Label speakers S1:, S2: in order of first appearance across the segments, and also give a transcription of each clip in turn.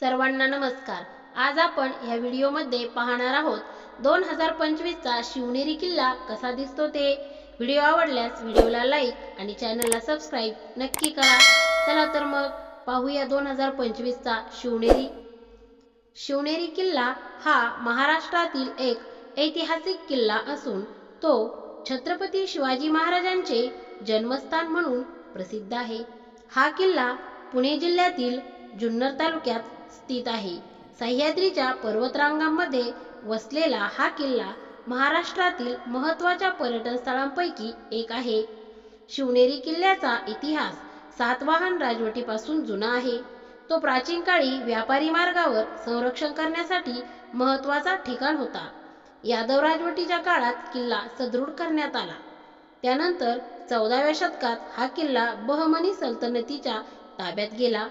S1: सर्वांना नमस्कार. आज आपण ह्या व्हिडिओमध्ये पाहणार आहोत दोन हजार पंचवीसचा शिवनेरी किल्ला कसा दिसतो ते. व्हिडिओ आवडल्यास व्हिडिओला लाईक आणि चॅनलला सबस्क्राईब नक्की करा. चला तर मग पाहूया दोन हजार पंचवीसचा शिवनेरी. शिवनेरी किल्ला हा महाराष्ट्रातील एक ऐतिहासिक किल्ला असून तो छत्रपती शिवाजी महाराजांचे जन्मस्थान म्हणून प्रसिद्ध आहे. हा किल्ला पुणे जिल्ह्यातील जुन्नर तालुक्यात स्थित आहे. सह्याद्रीच्या पर्वतरांगांमध्ये वसलेला हा किल्ला महाराष्ट्रातील महत्त्वाच्या पर्यटन स्थळांपैकी एक आहे. शिवनेरी किल्ल्याचा इतिहास सातवाहन राजवटीपासून जुना आहे. तो प्राचीन काळी व्यापारी मार्गावर संरक्षण करण्यासाठी महत्त्वाचा ठिकाण होता. यादव राजवटीच्या काळात किल्ला सदृढ करण्यात आला. त्यानंतर चौदाव्या शतकात हा किल्ला बहमनी सल्तनतीच्या ताब्यात गेला.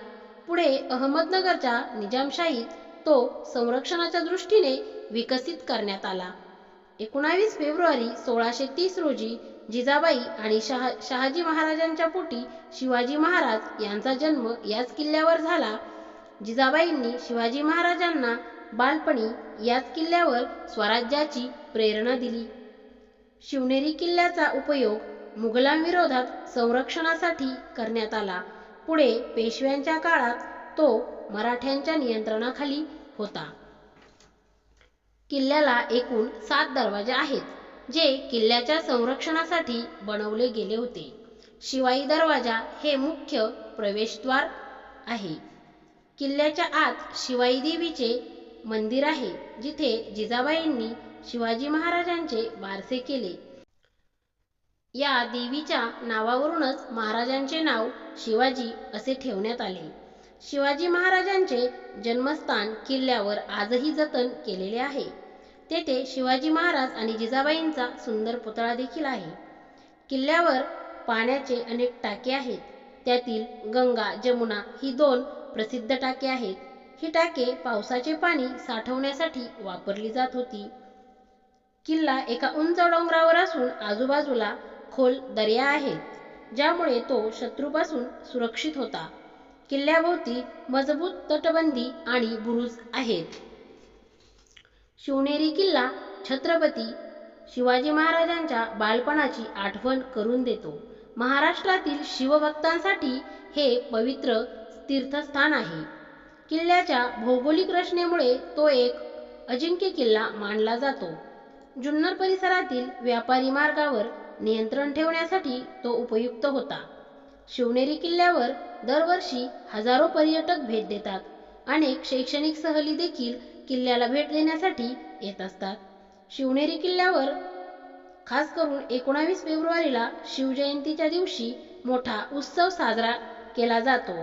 S1: पुढे अहमदनगरच्या निजामशाहीत तो संरक्षणाच्या दृष्टीने विकसित करण्यात आला. एकोणावीस फेब्रुवारी सोळाशे तीस रोजी जिजाबाई आणि शहा शहाजी महाराजांच्या पोटी शिवाजी महाराज यांचा जन्म याच किल्ल्यावर झाला. जिजाबाईंनी शिवाजी महाराजांना बालपणी याच किल्ल्यावर स्वराज्याची प्रेरणा दिली. शिवनेरी किल्ल्याचा उपयोग मुघलांविरोधात संरक्षणासाठी करण्यात आला. पुढे पेशव्यांच्या काळात तो मराठ्यांच्या नियंत्रणाखाली होता. किल्ल्याला एकूण सात दरवाजे आहेत जे किल्ल्याच्या संरक्षणासाठी बनवले गेले होते. शिवाई दरवाजा हे मुख्य प्रवेशद्वार आहे. किल्ल्याच्या आत शिवाई देवीचे मंदिर आहे जिथे जिजाबाईंनी शिवाजी महाराजांचे बारसे केले. या देवीच्या नावावरूनच महाराजांचे नाव शिवाजी असे ठेवण्यात आले. शिवाजी महाराजांचे जन्मस्थान किल्ल्यावर आजही जतन केलेले आहे. तेथे शिवाजी महाराज आणि जिजाबाईंचा सुंदर पुतळा देखील आहे. किल्ल्यावर पाण्याचे अनेक टाके आहेत. त्यातील गंगा जमुना ही दोन प्रसिद्ध टाके आहेत. ही टाके पावसाचे पाणी साठवण्यासाठी वापरली जात होती. किल्ला एका उंच डोंगरावर असून आजूबाजूला खोल दर्या आहेत ज्यामुळे तो शत्रूपासून सुरक्षित होता. किल्ल्याभोवती मजबूत तटबंदी आणि बुरुज आहेत. शिवनेरी किल्ला छत्रपती शिवाजी महाराजांच्या बालपणाची आठवण करून देतो. महाराष्ट्रातील शिवभक्तांसाठी हे पवित्र तीर्थस्थान आहे. किल्ल्याच्या भौगोलिक रचनेमुळे तो एक अजिंक्य किल्ला मानला जातो. जुन्नर परिसरातील व्यापारी मार्गावर नियंत्रण ठेवण्यासाठी तो उपयुक्त होता. शिवनेरी किल्ल्यावर दरवर्षी हजारो पर्यटक भेट देतात अनेक शैक्षणिक सहली देखील किल्ल्याला भेट देण्यासाठी येत असतात. शिवनेरी किल्ल्यावर खास करून एकोणावीस फेब्रुवारीला शिवजयंतीच्या दिवशी मोठा उत्सव साजरा केला जातो.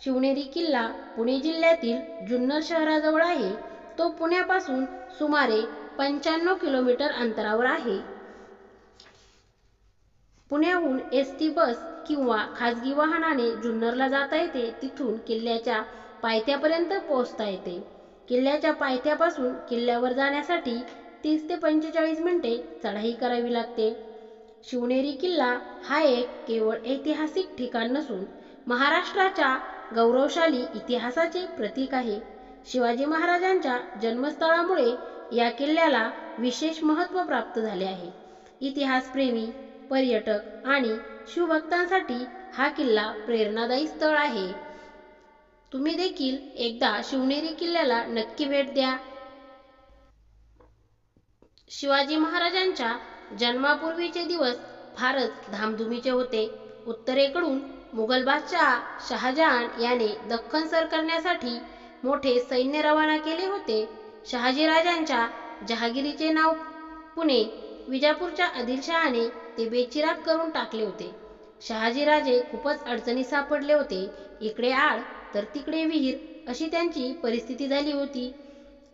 S1: शिवनेरी किल्ला पुणे जिल्ह्यातील जुन्नर शहराजवळ आहे. तो पुण्यापासून सुमारे पंच्याण्णव किलोमीटर अंतरावर आहे. पुण्याहून एस टी बस किंवा खाजगी वाहनाने जुन्नरला जाता येते तिथून किल्ल्याच्या पायथ्यापर्यंत पोहोचता येते. किल्ल्याच्या पायथ्यापासून किल्ल्यावर जाण्यासाठी तीस ते पंचेचाळीस मिनिटे चढाई करावी लागते. शिवनेरी किल्ला हा एक केवळ ऐतिहासिक ठिकाण नसून महाराष्ट्राच्या गौरवशाली इतिहासाचे प्रतीक आहे. शिवाजी महाराजांच्या जन्मस्थळामुळे या किल्ल्याला विशेष महत्त्व प्राप्त झाले आहे. इतिहासप्रेमी पर्यटक आणि शिवभक्तांसाठी हा किल्ला प्रेरणादायी स्थळ आहे. तुम्ही देखील एकदा शिवनेरी किल्ल्याला नक्की भेट द्या. शिवाजी महाराजांच्या जन्मापूर्वीचे दिवस फारच धामधुमीचे होते. उत्तरेकडून मुघल बादशाह शहाजहान याने दख्खन सर करण्यासाठी मोठे सैन्य रवाना केले होते. शहाजीराजांच्या जहागिरीचे नाव पुणे विजापूरच्या आदिलशहाने ते बेचिराग करून टाकले होते. शहाजीराजे खूपच अडचणी सापडले होते. इकडे आड तर तिकडे विहीर अशी त्यांची परिस्थिती झाली होती.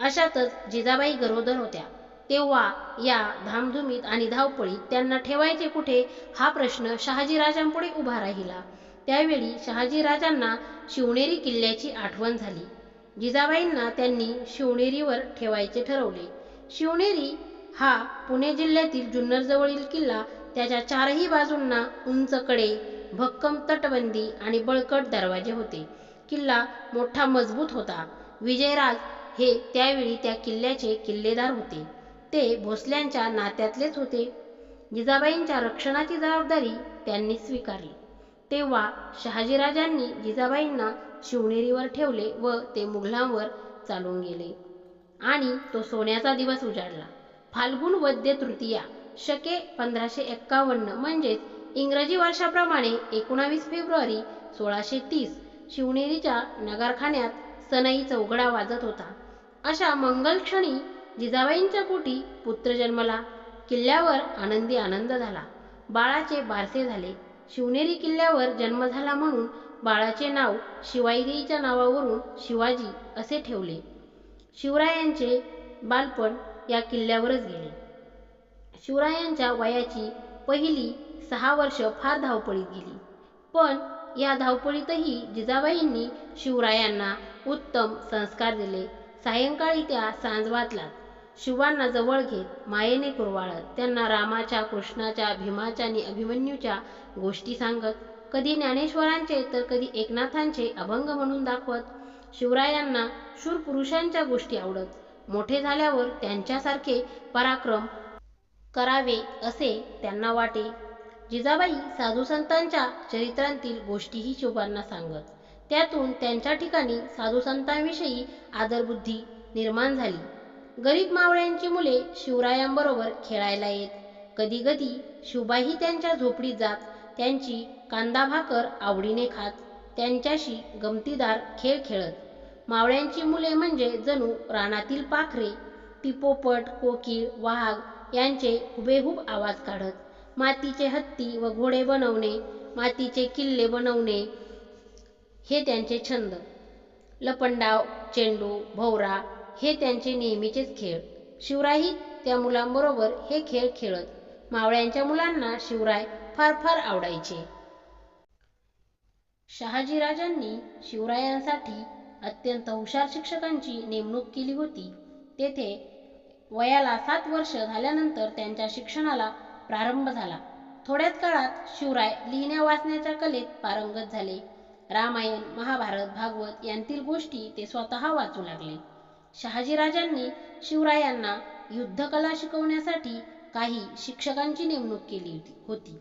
S1: अशातच जिजाबाई गरोदर होत्या. तेव्हा या धामधुमीत आणि धावपळीत त्यांना ठेवायचे कुठे हा प्रश्न शहाजीराजांपुढे उभा राहिला. त्यावेळी शहाजीराजांना शिवनेरी किल्ल्याची आठवण झाली. जिजाबाईंना त्यांनी शिवनेरीवर ठेवायचे ठरवले. शिवनेरी हा पुणे जिल्ह्यातील जुन्नरजवळील किल्ला त्याच्या चारही बाजूंना उंच कडे भक्कम तटबंदी आणि बळकट दरवाजे होते. किल्ला मोठा मजबूत होता. विजयराज हे त्यावेळी त्या किल्ल्याचे किल्लेदार होते. ते भोसल्यांच्या नात्यातलेच होते. जिजाबाईंच्या रक्षणाची जबाबदारी त्यांनी स्वीकारली. तेव्हा शहाजीराजांनी जिजाबाईंना शिवनेरीवर ठेवले व ते मुघलांवर चालून गेले. आणि तो सोन्याचा दिवस उजाडला. फाल्गुन वद्य तृतीया शके पंधराशे एक्कावन्न. म्हणजेच इंग्रजी वर्षाप्रमाणे एकोणावीस फेब्रुवारी सोळाशे तीस शिवनेरीच्या नगरखान्यात सनई चौघडा वाजत होता. अशा मंगल क्षणी जिजाबाईंच्या पोटी पुत्र जन्मला. किल्ल्यावर आनंदी आनंद झाला. बाळाचे बारसे झाले. शिवनेरी किल्ल्यावर जन्म झाला म्हणून बाळाचे नाव शिवाईदेईच्या नावावरून शिवाजी असे ठेवले. शिवरायांचे बालपण या किल्ल्यावरच गेले. शिवरायांच्या वयाची पहिली सहा वर्ष फार धावपळीत गेली. पण या धावपळीतही जिजाबाईंनी शिवरायांना उत्तम संस्कार दिले. सायंकाळी त्या सांजवातलात शिवांना जवळ घेत मायेने कुरवाळत त्यांना रामाच्या कृष्णाच्या भीमाच्या आणि अभिमन्यूच्या गोष्टी सांगत कधी ज्ञानेश्वरांचे तर कधी एकनाथांचे अभंग म्हणून दाखवत शिवरायांना शूर पुरुषांच्या गोष्टी आवडत मोठे झाल्यावर त्यांच्यासारखे पराक्रम करावे असे त्यांना वाटे. जिजाबाई साधू संतांच्या चरित्रांतील गोष्टीही शिवांना सांगत. त्यातून त्यांच्या ठिकाणी साधू संतांविषयी आदरबुद्धी निर्माण झाली. गरीब मावळ्यांची मुले शिवरायांबरोबर खेळायला येत. कधी कधी त्यांच्या झोपडीत जात. त्यांची कांदा भाकर आवडीने खात. त्यांच्याशी गमतीदार खेळ खेळत. मावळ्यांची मुले म्हणजे जणू रानातील पाखरे टिपोपट कोकिळ वाघ यांचे हुबेहूब आवाज काढत मातीचे हत्ती व घोडे बनवणे मातीचे किल्ले बनवणे हे त्यांचे छंद. लपंडाव चेंडू भोवरा हे त्यांचे नेहमीचेच खेळ. शिवरायही त्या मुलांबरोबर हे खेळ खेळत. मावळ्यांच्या मुलांना शिवराय फार फार आवडायचे. शहाजीराजांनी शिवरायांसाठी अत्यंत हुशार शिक्षकांची नेमणूक केली होती. तेथे वयाला सात वर्ष झाल्यानंतर त्यांच्या शिक्षणाला प्रारंभ झाला. थोड्याच काळात शिवराय लिहिण्या वाचण्याच्या कलेत पारंगत झाले. रामायण महाभारत भागवत यांतील गोष्टी ते स्वतः वाचू लागले. शहाजीराजांनी शिवरायांना युद्धकला शिकवण्यासाठी काही शिक्षकांची नेमणूक केली होती.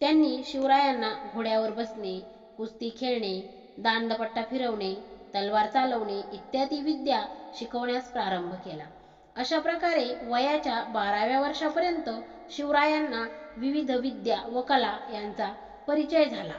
S1: त्यांनी शिवरायांना घोड्यावर बसणे कुस्ती खेळणे दांडपट्टा फिरवणे तलवार चालवणे इत्यादी विद्या शिकवण्यास प्रारंभ केला. अशा प्रकारे वयाच्या बाराव्या वर्षापर्यंत शिवरायांना विविध विद्या व कला यांचा परिचय झाला.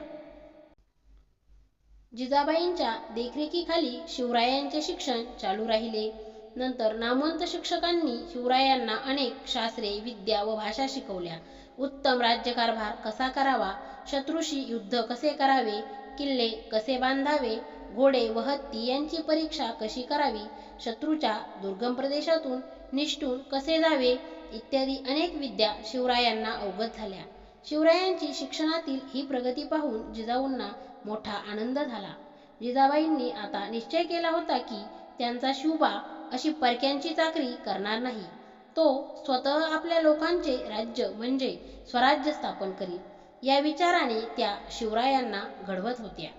S1: जिजाबाईंच्या देखरेखीखाली शिवरायांचे शिक्षण चालू राहिले. नंतर नामवंत शिक्षकांनी शिवरायांना अनेक शास्त्रे विद्या व भाषा शिकवल्या. उत्तम राज्यकारभार कसा करावा? शत्रूशी युद्ध कसे करावे? किल्ले कसे बांधावे? घोडे व हत्ती यांची परीक्षा कशी करावी? शत्रूच्या दुर्गम प्रदेशातून निष्ठून कसे जावे? इत्यादी अनेक विद्या शिवरायांना अवगत झाल्या. शिवरायांची शिक्षणातील ही प्रगती पाहून जिजाऊंना मोठा आनंद झाला. जिजाबाईंनी आता निश्चय केला होता की त्यांचा शिवबा अशी परक्यांची चाकरी करणार नाही. तो स्वतः आपल्या लोकांचे राज्य म्हणजे स्वराज्य स्थापन करीत या विचाराने त्या शिवरायांना घडवत होत्या.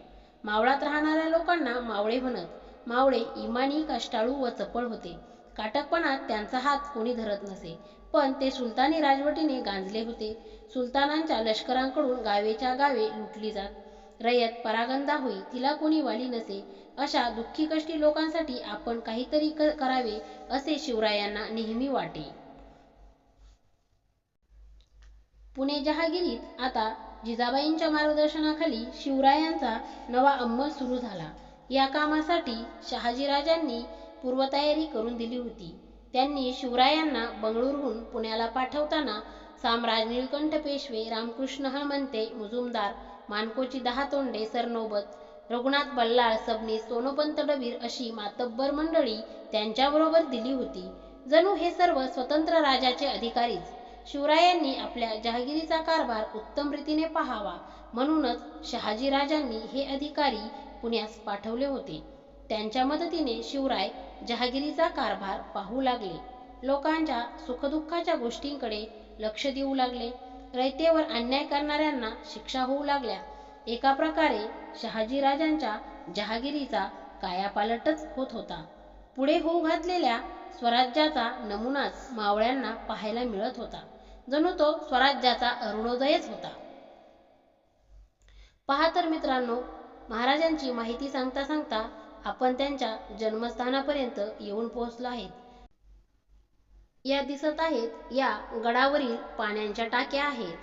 S1: मावळात राहणाऱ्या लोकांना मावळे म्हणत. मावळे इमानी कष्टाळू व चपळ होते. काटकपणात त्यांचा हात कोणी धरत नसे. पण ते सुलतानी राजवटीने गांजले होते. सुलतानांच्या लष्करांकडून गावेच्या गावे लुटली जात. रयत परागंदा होई तिला कोणी वाली नसे. अशा दुःखी कष्टी लोकांसाठी आपण काहीतरी करावे असे शिवरायांना नेहमी वाटे. पुणे जहागिरीत आता जिजाबाईंच्या मार्गदर्शनाखाली शिवरायांचा नवा अंमल सुरू झाला. या कामासाठी शहाजीराजांनी पूर्वतयारी करून दिली होती. त्यांनी शिवरायांना बंगळुरूहून पुण्याला पाठवताना साम्राज निळकंठ पेशवे रामकृष्ण हणमंते मुजुमदार मानकोची दहा तोंडे सरनोबत रघुनाथ बल्लाळ सबने सोनोपंत डबीर अशी मातब्बर मंडळी त्यांच्याबरोबर दिली होती. जणू हे सर्व स्वतंत्र राजाचे अधिकारीच. शिवरायांनी आपल्या जहागिरीचा कारभार उत्तम रीतीने पाहावा म्हणूनच शहाजीराजांनी हे अधिकारी पुण्यास पाठवले होते. त्यांच्या मदतीने शिवराय जहागिरीचा कारभार पाहू लागले. लोकांच्या सुखदुःखाच्या गोष्टींकडे लक्ष देऊ लागले. रयतेवर अन्याय करणाऱ्यांना शिक्षा होऊ लागल्या. एका प्रकारे शहाजीराजांच्या जहागिरीचा कायापालटच होत होता. पुढे होऊ घातलेल्या स्वराज्याचा नमुनाच मावळ्यांना पाहायला मिळत होता. जणू तो स्वराज्याचा अरुणोदयच होता. पहा तर मित्रांनो महाराजांची माहिती सांगता सांगता आपण त्यांच्या जन्मस्थानापर्यंत येऊन पोहोचलो आहेत. या दिसत आहेत या गडावरील पाण्याच्या टाक्या आहेत.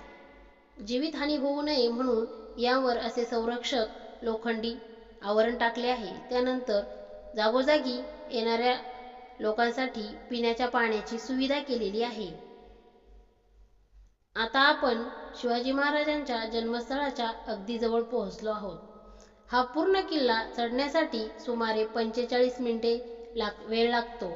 S1: जीवितहानी होऊ नये म्हणून यावर असे संरक्षक लोखंडी आवरण टाकले आहे. त्यानंतर जागोजागी येणाऱ्या लोकांसाठी पिण्याच्या पाण्याची सुविधा केलेली आहे. आता आपण शिवाजी महाराजांच्या जन्मस्थळाच्या अगदी जवळ पोहोचलो आहोत. हा पूर्ण किल्ला चढण्यासाठी सुमारे पंचेचाळीस मिनिटे लाग वेळ लागतो.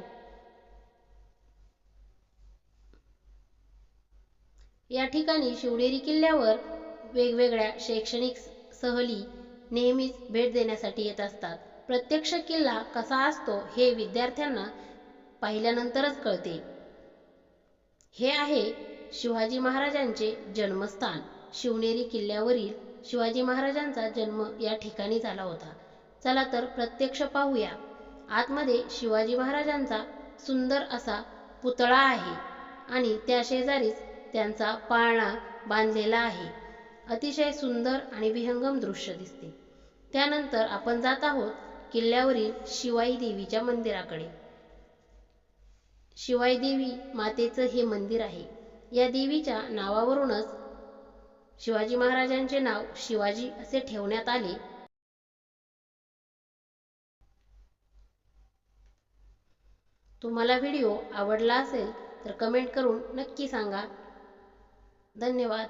S1: या ठिकाणी शिवनेरी किल्ल्यावर वेगवेगळ्या शैक्षणिक सहली नेहमीच भेट देण्यासाठी येत असतात. प्रत्यक्ष किल्ला कसा असतो हे विद्यार्थ्यांना पाहिल्यानंतरच कळते. हे आहे शिवाजी महाराजांचे जन्मस्थान. शिवनेरी किल्ल्यावरील शिवाजी महाराजांचा जन्म या ठिकाणी झाला होता. चला तर प्रत्यक्ष पाहूया. आतमध्ये शिवाजी महाराजांचा सुंदर असा पुतळा आहे आणि त्या शेजारीच त्यांचा पाळणा बांधलेला आहे. अतिशय सुंदर आणि विहंगम दृश्य दिसते. त्यानंतर आपण जात आहोत किल्ल्यावरील शिवाई देवीच्या मंदिराकडे. शिवाई देवी मातेचं हे मंदिर आहे. या देवीच्या नावावरूनच शिवाजी महाराजांचे नाव शिवाजी असे ठेवण्यात आले. तुम्हाला व्हिडिओ आवडला असेल तर कमेंट करून नक्की सांगा. धन्यवाद.